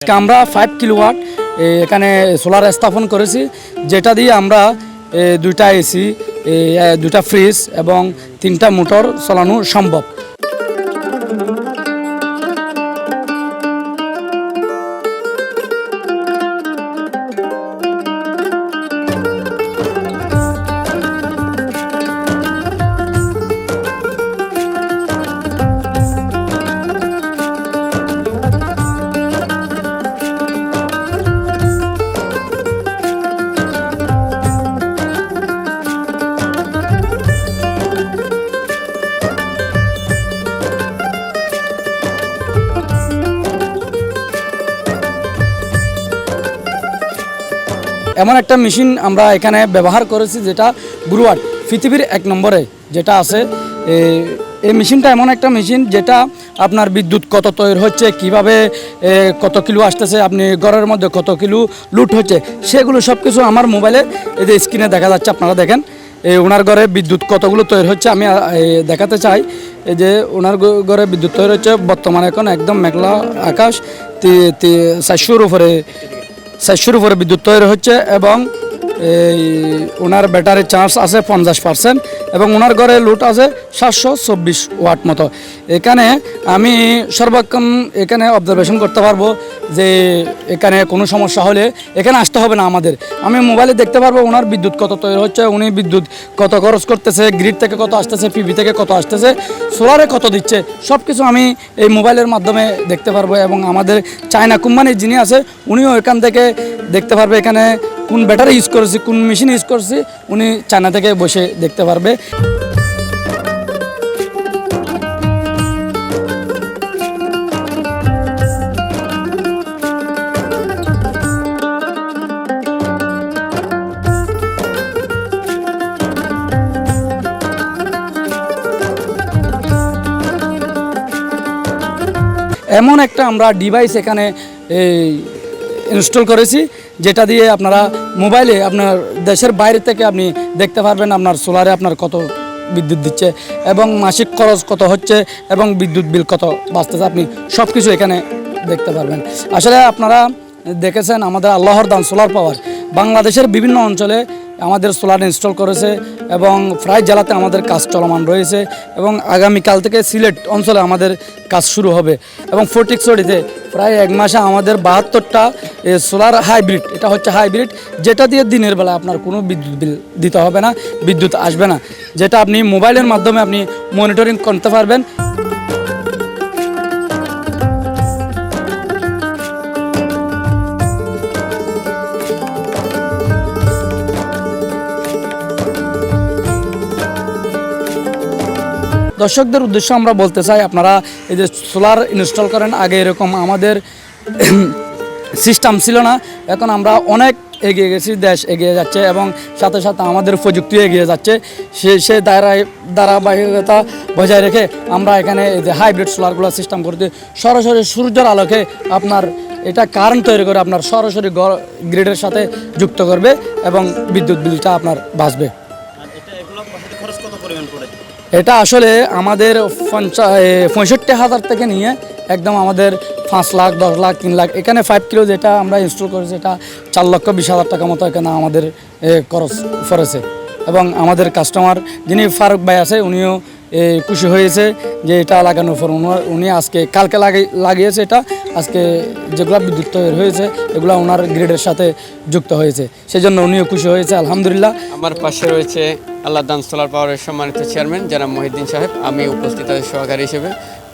আমরা five kilowatt এখানে solar স্থাপন করেছি, যেটা দিয়ে আমরা দুইটা এসি দুইটা ফ্রিজ এবং তিনটা মোটর চালানো সম্ভব। এমন একটা মেশিন আমরা এখানে ব্যবহার করেছি যেটা ব্রুয়ার পৃথিবীর এক নম্বরে যেটা আছে। এই মেশিনটা এমন একটা মেশিন যেটা আপনার বিদ্যুৎ কত তৈরি হচ্ছে, কীভাবে কত কিলো আসতেছে, আপনি ঘরের মধ্যে কত কিলো লুট হচ্ছে, সেগুলো সব কিছু আমার মোবাইলে এই যে স্ক্রিনে দেখা যাচ্ছে, আপনারা দেখেন। এই ওনার ঘরে বিদ্যুৎ কতগুলো তৈরি হচ্ছে, আমি দেখাতে চাই। এই যে ওনার ঘরে বিদ্যুৎ তৈরি হচ্ছে, বর্তমানে এখন একদম মেঘলা আকাশ চারশোর উপরে চারশোর উপরে বিদ্যুৎ তৈরি হচ্ছে এবং ওনার ব্যাটারি চার্জ আছে পঞ্চাশ পার্সেন্ট। এবং ওনার ঘরে লুট আছে সাতশো চব্বিশ ওয়াট মতো। এখানে আমি সর্বক্ষণ এখানে অবজারভেশন করতে পারব যে এখানে কোনো সমস্যা হলে এখানে আসতে হবে না আমাদের। আমি মোবাইলে দেখতে পারব ওনার বিদ্যুৎ কত তৈরি হচ্ছে, উনি বিদ্যুৎ কত খরচ করতেছে গ্রিড থেকে কত আসতেছে পিভি থেকে কত আসতেছে সোলারে কত দিচ্ছে সব কিছু আমি এই মোবাইলের মাধ্যমে দেখতে পারব এবং আমাদের চায়না কোম্পানির যিনি আছে, উনিও এখান থেকে দেখতে পারবে এখানে কোন ব্যাটারি ইউজ করেছি, কোন মেশিন ইউজ করেছি, উনি চায়না থেকে বসে দেখতে পারবে। এমন একটা আমরা ডিভাইস এখানে ইনস্টল করেছি, যেটা দিয়ে আপনারা মোবাইলে আপনার দেশের বাইরে থেকে আপনি দেখতে পারবেন আপনার সোলারে আপনার কত বিদ্যুৎ দিচ্ছে এবং মাসিক খরচ কত হচ্ছে এবং বিদ্যুৎ বিল কত বাঁচতেছে, আপনি সব কিছু এখানে দেখতে পারবেন। আসলে আপনারা দেখেছেন আমাদের আল্লাহর দান সোলার পাওয়ার। বাংলাদেশের বিভিন্ন অঞ্চলে আমাদের সোলার ইনস্টল করেছে এবং প্রায় জেলাতে আমাদের কাজ চলমান রয়েছে এবং আগামীকাল থেকে সিলেট অঞ্চলে আমাদের কাজ শুরু হবে এবং ফটিকছড়িতে প্রায় এক মাসে আমাদের বাহাত্তরটা সোলার হাইব্রিড এটা হচ্ছে হাইব্রিড যেটা দিয়ে দিনের বেলা আপনার কোনো বিদ্যুৎ বিল দিতে হবে না, বিদ্যুৎ আসবে না। যেটা আপনি মোবাইলের মাধ্যমে আপনি মনিটরিং করতে পারবেন দর্শকদের উদ্দেশ্য আমরা বলতে চাই, আপনারা এই যে সোলার ইনস্টল করেন, আগে এরকম আমাদের সিস্টেম ছিল না, এখন আমরা অনেক এগিয়ে গেছি, দেশ এগিয়ে যাচ্ছে এবং সাথে সাথে আমাদের প্রযুক্তি এগিয়ে যাচ্ছে। সে সে ধারায় ধারাবাহিকতা বজায় রেখে আমরা এখানে এই যে হাইব্রিড সোলারগুলো সিস্টেম করতে সরাসরি সূর্যের আলোকে আপনার এটা কারেন্ট তৈরি করে আপনার সরাসরি গ্রিডের সাথে যুক্ত করবে এবং বিদ্যুৎ বিলটা আপনার বাঁচবে। এটা আসলে আমাদের পঁয়ষট্টি হাজার থেকে নিয়ে একদম আমাদের পাঁচ লাখ, দশ লাখ, তিন লাখ। এখানে ফাইভ কিলো যেটা আমরা ইনস্টল করেছি, এটা চার লক্ষ বিশ হাজার টাকা মতো এখানে আমাদের খরচ পড়েছে এবং আমাদের কাস্টমার যিনি ফারুক ভাই আছে, উনিও খুশি হয়েছে যে এটা লাগানোর পর উনি আজকে কালকে লাগিয়ে লাগিয়েছে এটা। আজকে যেগুলো বিদ্যুৎ তৈরি হয়েছে এগুলো ওনার গ্রিডের সাথে যুক্ত হয়েছে। সেজন্য উনিও খুশি হয়েছে আলহামদুলিল্লাহ। আমার পাশে রয়েছে আল্লাহ দান সোলার পাওয়ারের সম্মানিত চেয়ারম্যান জনাব মহিদ্দিন সাহেব। আমি উপস্থিত আছি সহকারী হিসেবে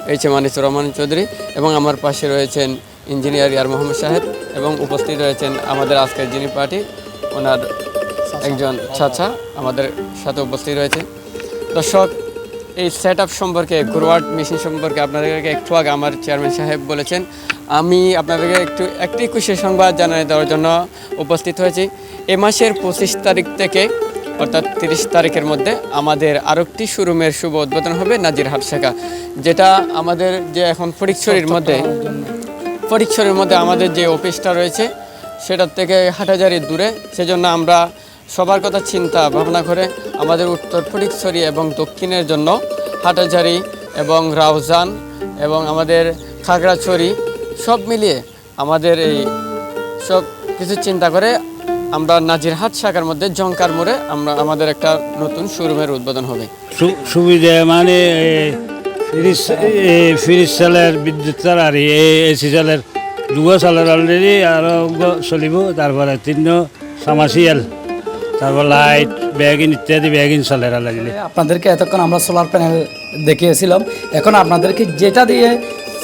রয়েছে মানিসুর রহমান চৌধুরী। এবং আমার পাশে রয়েছেন ইঞ্জিনিয়ার ইয়ার মোহাম্মদ সাহেব এবং উপস্থিত রয়েছেন আমাদের আজকের যিনি পার্টি ওনার একজন চাচা আমাদের সাথে উপস্থিত রয়েছে দর্শক এই সেট সম্পর্কে গুরওয়ার্ড মেশিন সম্পর্কে আপনাদেরকে একটু আগে আমার চেয়ারম্যান সাহেব বলেছেন। আমি আপনাদেরকে একটু একটি খুশির সংবাদ জানিয়ে দেওয়ার জন্য উপস্থিত হয়েছি। এ মাসের পঁচিশ তারিখ থেকে, অর্থাৎ তিরিশ তারিখের মধ্যে আমাদের আরও একটি শোরুমের শুভ উদ্বোধন হবে নাজিরহাট শাখা, যেটা আমাদের যে এখন ফটিকছড়ির মধ্যে ফটিকছড়ির মধ্যে আমাদের যে অফিসটা রয়েছে, সেটার থেকে হাটাজারি দূরে। সেজন্য আমরা সবার কথা চিন্তা ভাবনা করে আমাদের উত্তর ফটিকছড়ি এবং দক্ষিণের জন্য হাটাজারি এবং রাউজান এবং আমাদের খাগড়াছড়ি সব মিলিয়ে আমাদের এই সব কিছু চিন্তা করে আমরা নাজিরহাট শাখার মধ্যে জঙ্কার মোড়ে আমরা আমাদের একটা নতুন শোরুমের উদ্বোধন হবে। সুবিধা মানে ফ্রিজ এ, বিদ্যুৎ চাল আর এসি চালের দুগো চালের অলরেডি আরও গ- চলিব তারপরে তিন সামাসিয়াল। তারপর লাইট ব্যাগিন ইত্যাদি ব্যাগিন চালের লাগলে। আপনাদেরকে এতক্ষণ আমরা সোলার প্যানেল দেখিয়েছিলাম। এখন আপনাদেরকে যেটা দিয়ে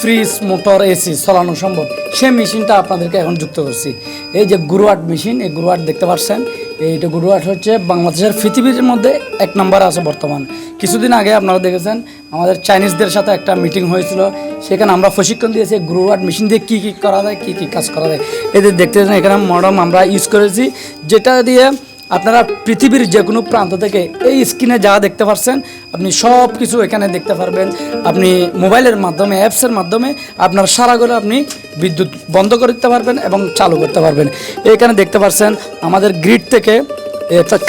ফ্রিজ মোটর এসি চলানো সম্ভব সেই মেশিনটা আপনাদেরকে এখন যুক্ত করছি। এই যে গুরুয়াট মেশিন এই গুরুয়াট দেখতে পাচ্ছেন? এইটা গুরুয়াট হচ্ছে বাংলাদেশের পৃথিবীর মধ্যে এক নম্বর আছে বর্তমান। কিছুদিন আগে আপনারা দেখেছেন, আমাদের চাইনিজদের সাথে একটা মিটিং হয়েছিল। সেখানে আমরা প্রশিক্ষণ দিয়েছি গুরুয়াট মেশিন দিয়ে কী কী করা যায়, কী কী কাজ করা যায়। এদের দেখতে পাচ্ছেন, এখানে মডার্ম আমরা ইউজ করেছি, যেটা দিয়ে আপনারা পৃথিবীর যে কোনো প্রান্ত থেকে এই স্ক্রিনে যা দেখতে পারছেন, আপনি সব কিছু এখানে দেখতে পারবেন। আপনি মোবাইলের মাধ্যমে অ্যাপসের মাধ্যমে আপনার সারা ঘরে আপনি বিদ্যুৎ বন্ধ করে দিতে পারবেন এবং চালু করতে পারবেন। এখানে দেখতে পারছেন, আমাদের গ্রিড থেকে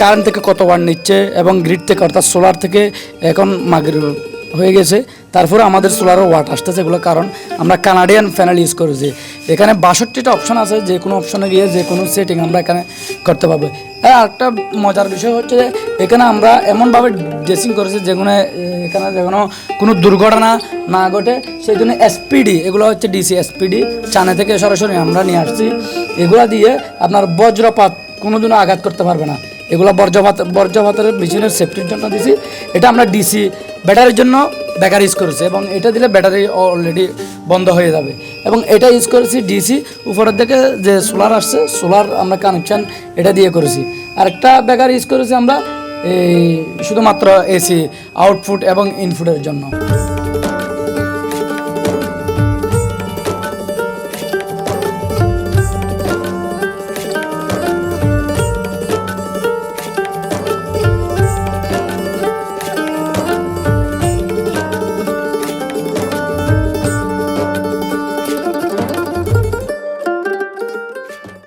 কারেন্ট থেকে কত ওয়াট নিচ্ছে এবং গ্রিড থেকে, অর্থাৎ সোলার থেকে এখন মাগের হয়ে গেছে। তারপরে আমাদের সোলারও ওয়াট আসতেছে এগুলো, কারণ আমরা কানাডিয়ান প্যানেল ইউজ করেছি এখানে বাষট্টিটা অপশন আছে, যে কোনো অপশনে গিয়ে যে কোনো সেটিং আমরা এখানে করতে পারব। আর একটা মজার বিষয় হচ্ছে যে, এখানে আমরা এমনভাবে ড্রেসিং করেছি যেগুলো এখানে যেগুলো কোনো দুর্ঘটনা না ঘটে, সেই জন্য এসপিডি এগুলো হচ্ছে ডিসি এসপিডি চানে থেকে সরাসরি আমরা নিয়ে আসছি। এগুলো দিয়ে আপনার বজ্রপাত কোনোদিনও আঘাত করতে পারবে না। এগুলো বর্জ্যপাত বর্জ্যপাতের মেশিনের সেফটির জন্য দিছি। এটা আমরা ডিসি ব্যাটারির জন্য ব্যাটারি ইউজ করেছি এবং এটা দিলে ব্যাটারি অলরেডি বন্ধ হয়ে যাবে। এবং এটা ইউজ করেছি ডিসি উপরের দিকে যে সোলার আসছে সোলার আমরা কানেকশন এটা দিয়ে করেছি। আর একটা ব্যাটারি ইউজ করেছি আমরা, এই শুধুমাত্র এসি আউটপুট এবং ইনপুটের জন্য।